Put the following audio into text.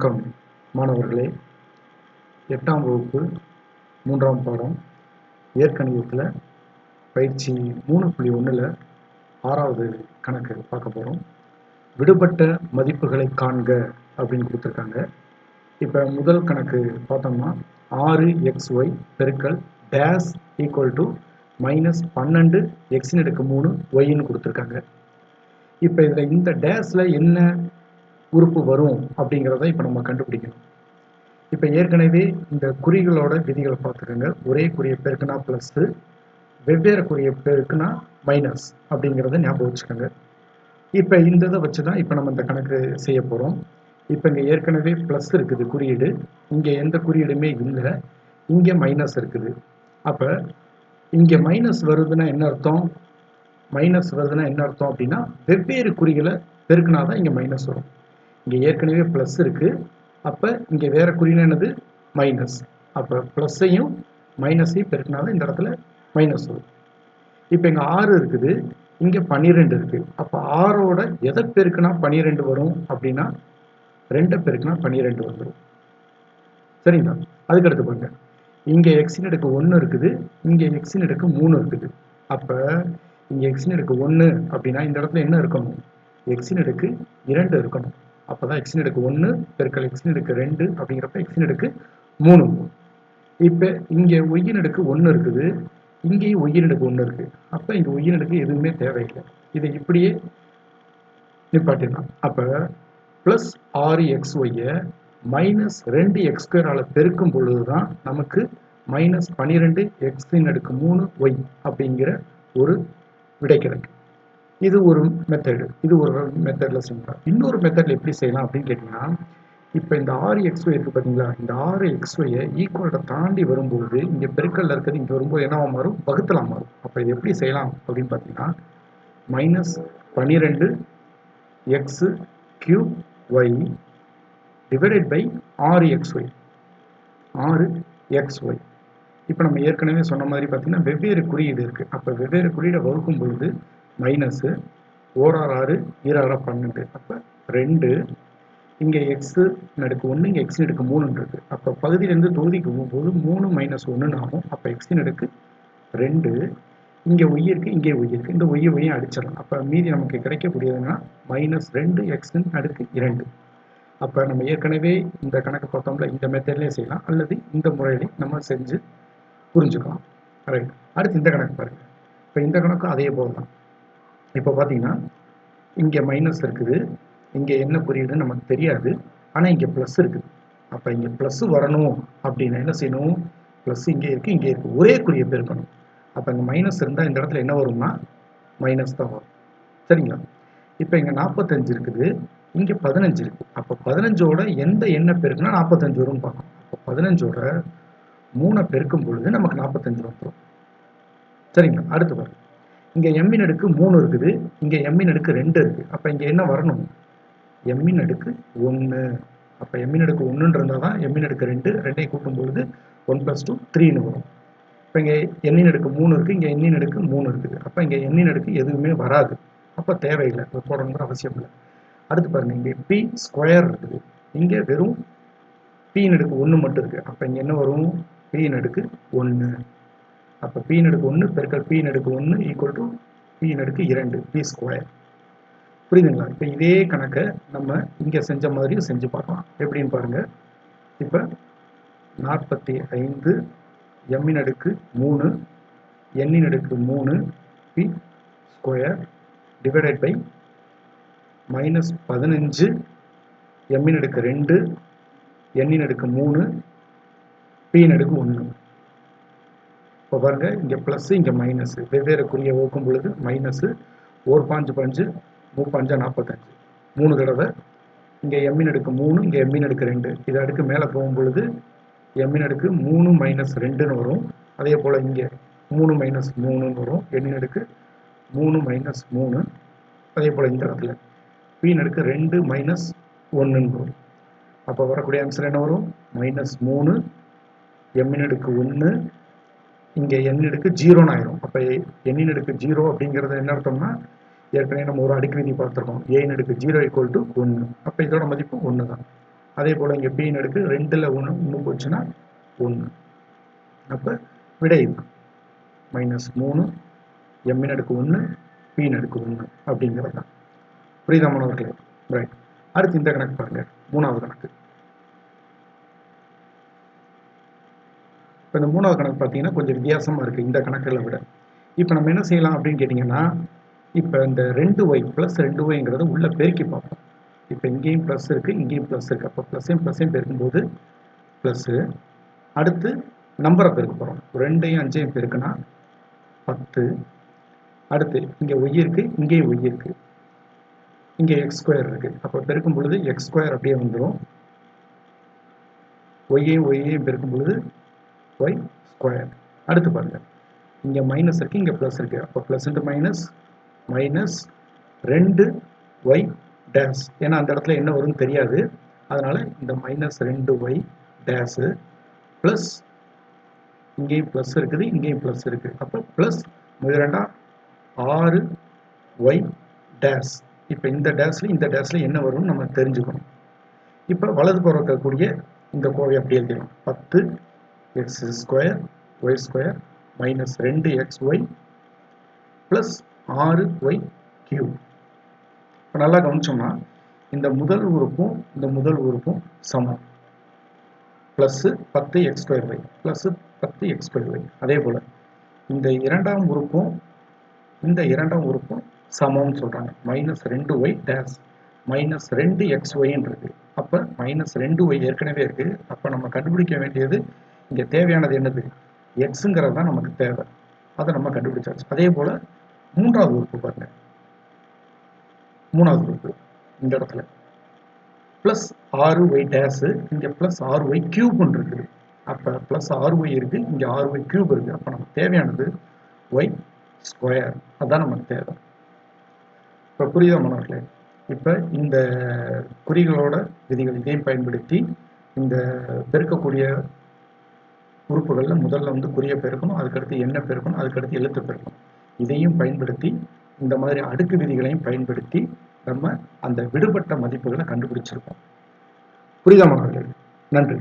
வணக்கம் மாணவர்களே. எட்டாம் வகுப்பு மூன்றாம் பாடம் இயற்கணிதத்தில் பயிற்சி மூணு புள்ளி ஒன்றில் ஆறாவது கணக்கு பார்க்க போகிறோம் விடுபட்ட மதிப்புகளை காண்க அப்படின்னு கொடுத்துருக்காங்க. இப்போ முதல் கணக்கு பார்த்தோம்னா ஆறு எக்ஸ் ஒய் பெருக்கல் டேஸ் ஈக்குவல் டு மைனஸ் பன்னெண்டு எக்ஸின் எடுக்க மூணு ஒய்ன்னு கொடுத்துருக்காங்க. இப்போ இதில் இந்த டேஸில் என்ன உறுப்பு வரும் அப்படிங்கிறத இப்போ நம்ம கண்டுபிடிக்கணும். இப்போ ஏற்கனவே இந்த குறிகளோட விதிகளை பார்த்துக்கோங்க. ஒரே குறிய பெருக்குனா ப்ளஸ்ஸு வெவ்வேறு குறிய பெருக்குனா மைனஸ் அப்படிங்கிறத ஞாபகம் வச்சுக்கோங்க. இப்போ இந்த இதை வச்சு தான் இப்போ நம்ம இந்த கணக்கு செய்ய போகிறோம் இப்போ இங்கே ஏற்கனவே ப்ளஸ் இருக்குது குறியீடு. இங்கே எந்த குறியீடுமே இல்லை. இங்கே மைனஸ் இருக்குது. அப்போ இங்கே மைனஸ் வருதுன்னா என்ன அர்த்தம்? மைனஸ் வருதுன்னா என்ன அர்த்தம் அப்படின்னா வெவ்வேறு குறிகளை பெருக்குனா தான் இங்கே மைனஸ் வரும். இங்கே ஏற்கனவே ப்ளஸ் இருக்குது அப்போ இங்கே வேறு குறினா என்னது? மைனஸ் அப்போ ப்ளஸ்ஸையும் மைனஸையும் பெருக்கினா இந்த இடத்துல மைனஸ் வரும். இப்போ இங்கே ஆறு இருக்குது. இங்கே பன்னிரெண்டு இருக்குது அப்போ ஆறோட எதை பெருக்குனா பன்னிரெண்டு வரும் அப்படின்னா ரெண்டை பெருக்குனா பன்னிரெண்டு வந்துடும் சரிங்களா? அதுக்கு அடுத்து பாருங்க. இங்கே எக்ஸின் எடுக்க ஒன்று இருக்குது. இங்கே எக்ஸின் எடுக்க மூணு இருக்குது. அப்போ இங்கே எக்ஸின் எடுக்க ஒன்று அப்படின்னா இந்த இடத்துல என்ன இருக்கணும்? எக்ஸின் எடுக்கு இரண்டு இருக்கணும். அப்போ தான் எக்ஸின் எடுக்கு ஒன்று பெருக்கல் எக்ஸின் எடுக்கு ரெண்டு அப்படிங்கிறப்ப எக்ஸின் எடுக்கு மூணு. இப்போ இங்கே ஒய்யின் எடுக்கு ஒன்று இருக்குது. இங்கேயும் ஒய்யின் எடுக்கு ஒன்று இருக்குது அப்போ இங்கே ஒய்யின் எடுக்கு எதுவுமே தேவையில்லை. இதை இப்படியே நிப்பாட்டிடலாம். அப்போ ப்ளஸ் ஆறு எக்ஸ் ஒய்யை மைனஸ் ரெண்டு எக்ஸ் ஸ்கொயரால் பெருக்கும் பொழுது தான் நமக்கு மைனஸ் பன்னிரெண்டு எக்ஸின் அடுக்கு மூணு ஒய் அப்படிங்கிற ஒரு விடை கிடைக்கும் இது ஒரு மெத்தடு இது ஒரு மெத்தடில் செய்யலாம் இன்னொரு மெத்தடில் எப்படி செய்யலாம் அப்படின்னு கேட்டிங்கன்னா இப்போ இந்த ஆறு எக்ஸ் ஒய் இருக்குது பார்த்தீங்களா இந்த ஆறு எக்ஸ் ஒய்யை ஈக்குவலை தாண்டி வரும்போது இங்கே பெருக்கல்ல இருக்கிறது இங்கே வரும்போது என்னவாக மாறும்? வகுத்தலாம் மாறும். அப்போ இது எப்படி செய்யலாம் அப்படின்னு பார்த்தீங்கன்னா மைனஸ் பன்னிரெண்டு X cube Y divided by ஆறு எக்ஸ் ஒய் ஆறு எக்ஸ் ஒய் இப்போ நம்ம ஏற்கனவே சொன்ன மாதிரி பார்த்தீங்கன்னா வெவ்வேறு குறியீடு இருக்குது அப்போ வெவ்வேறு குறியீடை வகுக்கும் பொழுது மைனஸு ஓரார் ஆறு ஈராறு பன்னெண்டு. அப்போ ரெண்டு இங்கே எக்ஸு நடுக்கு ஒன்று இங்கே எக்ஸின் எடுக்கு மூணுன்னு இருக்குது அப்போ பகுதியிலேருந்து தொகுதிக்கு போகும்போது மூணு மைனஸ் ஒன்றுன்னு ஆகும். அப்போ எக்ஸின் எடுக்கு ரெண்டு இங்கே ஒய் இருக்குது இங்கே ஒய் இருக்குது இந்த ஒய்யை ஒய்யை அடிச்சிடலாம். அப்போ மீதி நமக்கு கிடைக்கக்கூடியதுன்னா மைனஸ் ரெண்டு எக்ஸின் அடுக்கு இரண்டு. அப்போ நம்ம ஏற்கனவே இந்த கணக்கு பார்த்தோம்ல இந்த மெத்தட்லேயே செய்யலாம். அல்லது இந்த முறையிலையும் நம்ம செஞ்சு புரிஞ்சுக்கலாம். ரைட் அடுத்து இந்த கணக்கு பாருங்கள் இப்போ இந்த கணக்கும் அதே போல் தான். இப்போ பார்த்தீங்கன்னா இங்கே மைனஸ் இருக்குது. இங்கே என்ன குறியீடுன்னு நமக்கு தெரியாது. ஆனால் இங்கே ப்ளஸ் இருக்குது. அப்போ இங்கே ப்ளஸ் வரணும் அப்படின்னா என்ன செய்யணும்? ப்ளஸ் இங்கே இருக்குது இங்கே இருக்குது ஒரே குறியை பெருக்கணும். அப்போ இங்கே மைனஸ் இருந்தால் இந்த இடத்துல என்ன வரும்னா மைனஸ் தான் வரும். சரிங்களா? இப்போ இங்கே நாற்பத்தஞ்சு இருக்குது. இங்கே பதினஞ்சு இருக்குது அப்போ பதினஞ்சோட எந்த எண்ணெய் பெருக்குனா நாற்பத்தஞ்சு வரும்னு பார்க்கணும். அப்போ பதினஞ்சோட மூணை பெருக்கும் பொழுது நமக்கு நாற்பத்தஞ்சு வந்துடும் சரிங்களா? அடுத்து பாருங்க. இங்கே எம்மின் அடுக்கு மூணு இருக்குது. இங்கே எம்மின் அடுக்கு ரெண்டு இருக்குது அப்போ இங்கே என்ன வரணும்? எம்மின் அடுக்கு ஒன்று அப்போ எம்மின் அடுக்கு ஒன்றுன்னு இருந்தால் தான் எம்மின் அடுக்கு ரெண்டு. ரெண்டையும் கூட்டும் பொழுது ஒன் ப்ளஸ் டூ த்ரீன்னு வரும். இப்போ இங்கே எண்ணின் அடுக்கு மூணு இருக்குது இங்கே எண்ணின் அடுக்கு மூணு இருக்குது. அப்போ இங்கே எண்ணின் அடுக்கு எதுவுமே வராது. அப்போ தேவையில்லை. இப்போ போடணுங்கிற அவசியம் இல்லை. அடுத்து பாருங்கள் இங்கே பி ஸ்கொயர் இருக்குது. இங்கே வெறும் பியின் அடுக்கு ஒன்று மட்டும் இருக்குது அப்போ இங்கே என்ன வரும்? பீன் அடுக்கு ஒன்று அப்போ பி நடுக்கு ஒன்று பெருக்கல் பி நடுக்கு ஒன்று ஈக்குவல் டு பி நடுக்கு இரண்டு பி ஸ்கொயர் புரியுதுங்களா? இப்போ இதே கணக்கை நம்ம இங்கே செஞ்ச மாதிரியும் செஞ்சு பார்க்கலாம். எப்படின்னு பாருங்கள் இப்போ நாற்பத்தி ஐந்து எம்மின் அடுக்கு மூணு எண்ணின் அடுக்கு மூணு B square divided by minus பதினஞ்சு எம்மின் அடுக்கு ரெண்டு எண்ணின் அடுக்கு மூணு பியின் அடுக்கு ஒன்று இப்போ பாருங்க இங்கே ப்ளஸ்ஸு இங்கே மைனஸு வெவ்வேறு குறியை ஓக்கும் பொழுது மைனஸு ஒரு பாஞ்சு பஞ்சு மூப்பாஞ்சா நாற்பத்தஞ்சு மூணு தடவை. இங்கே எம்மின் அடுக்கு மூணு இங்கே எம்மின் அடுக்கு ரெண்டு. இதை அடுக்கு மேலே போகும் பொழுது எம்மின் அடுக்கு மூணு மைனஸ் ரெண்டுன்னு வரும். அதே போல் இங்கே மூணு மைனஸ் மூணுன்னு வரும். எண்ணின் அடுக்கு மூணு மைனஸ் மூணு. அதே போல் இந்த இடத்துல. பீன் அடுக்கு ரெண்டு மைனஸ் ஒன்றுன்னு வரும். அப்போ வரக்கூடிய ஆன்சர் என்ன வரும்? மைனஸ் மூணு. எம்மின் அடுக்கு ஒன்று இங்கே எண் எடுக்கு ஜீரோன்னு ஆயிரும். அப்போ எண்ணின் எடுக்கு ஜீரோ அப்படிங்கிறது என்ன அர்த்தம்னா ஏற்கனவே நம்ம ஒரு அடுக்கு பார்த்துருக்கோம். ஏன் எடுக்கு ஜீரோ ஈக்குவல் டு ஒன்று அப்போ இதோட மதிப்பு ஒன்று தான் அதே போல் இங்கே பீன் அடுக்கு ரெண்டில் ஒன்று ஒன்று போச்சுன்னா ஒன்று அப்போ விடை மைனஸ் மூணு எம்மின் அடுக்கு ஒன்று பின் அடுக்கு ஒன்று அப்படிங்கிறது தான் புரியுதா மாணவர்களே? ரைட் அடுத்து இந்த கணக்கு பாருங்கள் மூணாவது கணக்கு. இப்போ இந்த மூணாவது கணக்கு பார்த்தீங்கன்னா கொஞ்சம் வித்தியாசமாக இருக்குது இந்த கணக்குகளை விட. இப்போ நம்ம என்ன செய்யலாம் அப்படின்னு கேட்டிங்கன்னா இப்போ இந்த ரெண்டு ஒய் ப்ளஸ் ரெண்டு ஒய்ங்கிறத உள்ளே பெருக்கி பார்ப்போம். இப்போ இங்கேயும் ப்ளஸ் இருக்குது இங்கேயும் ப்ளஸ் இருக்குது அப்போ ப்ளஸ்ஸையும் ப்ளஸ்ஸையும் பெருக்கும்போது ப்ளஸ்ஸு அடுத்து நம்பரை பெருக்க போகிறோம் ரெண்டையும் அஞ்சையும் பெருக்குனா பத்து. அடுத்து இங்கே ஒய் இருக்குது இங்கேயும் ஒய் இருக்குது இங்கே எக்ஸ் ஸ்கொயர் இருக்குது அப்போ பெருக்கும் பொழுது எக்ஸ் ஸ்கொயர் அப்படியே வந்துடும் ஒய்யையும் ஒய்யையும் பெருக்கும் பொழுது ஒய் ஸ்கொயர் அடுத்து பாருங்கள் இங்கே மைனஸ் இருக்குது இங்கே ப்ளஸ் இருக்குது அப்போ ப்ளஸ் இன்ட்டு மைனஸ் மைனஸ் ரெண்டு ஒய் டேஸ் ஏன்னா அந்த இடத்துல என்ன வரும்னு தெரியாது. அதனால் இந்த மைனஸ் ரெண்டு ஒய் டேஸு ப்ளஸ் இங்கேயும் ப்ளஸ் இருக்குது இங்கேயும் ப்ளஸ் இருக்குது அப்போ ப்ளஸ் முதலண்டா ஆறு ஒய் டேஸ் இப்போ இந்த டேஸில் இந்த டேஸில் என்ன வரும்னு நம்ம தெரிஞ்சுக்கணும். இப்போ வலது புறம் இருக்கக்கூடிய இந்த கோவை அப்படி எழுதிடும் பத்து x square y square minus ரெண்டு எக்ஸ் ஒய் ப்ளஸ் ஆறு ஒய் கியூப் இப்போ நல்லா கவனிச்சோம்னா இந்த முதல் உறுப்பும் இந்த முதல் உறுப்பும் சமம். ப்ளஸ்ஸு பத்து எக்ஸ் ஸ்கொயர் ஒய் ப்ளஸ்ஸு பத்து எக்ஸ் ஸ்கொயர் ஒய் அதே போல் இந்த இரண்டாம் உறுப்பும் இந்த இரண்டாம் உறுப்பும் சமம்னு சொல்கிறாங்க மைனஸ் ரெண்டு ஒய் டேஸ் மைனஸ் ரெண்டு எக்ஸ் ஒய்ன்னு இருக்குது அப்போ மைனஸ் ரெண்டு ஒய் ஏற்கனவே இருக்குது அப்போ நம்ம கண்டுபிடிக்க வேண்டியது இங்கே தேவையானது என்னது எக்ஸுங்கிறது தான் நமக்கு தேவை. அதை நம்ம கண்டுபிடிச்சாச்சு. அதே போல் மூன்றாவது உறுப்பு பாருங்க. மூணாவது உறுப்பு இந்த இடத்துல. ப்ளஸ் ஆறு ஒய் டேஸு இங்கே ப்ளஸ் ஆறு ஒய் கியூப்னு இருக்குது. அப்போ ப்ளஸ் ஆறு ஒய் இருக்குது இங்கே ஆறு ஒய் கியூப் இருக்குது அப்போ நமக்கு தேவையானது ஒய் ஸ்கொயர் அதுதான் நமக்கு தேவை. இப்போ புரியுதா மாணவர்களே? இப்போ இந்த குறிகளோட விதிகள் இதையும் பயன்படுத்தி இந்த பெருக்கக்கூடிய உறுப்புகளில் முதல்ல வந்து குறிய பெருக்கணும் அதுக்கடுத்து என்ன பெருக்கணும் அதுக்கடுத்து எழுத்து பெருக்கணும். இதையும் பயன்படுத்தி இந்த மாதிரி அடுக்கு விதிகளையும் பயன்படுத்தி நம்ம அந்த விடுபட்ட மதிப்புகளை கண்டுபிடிச்சிருக்கோம். புரியுதா நன்றி.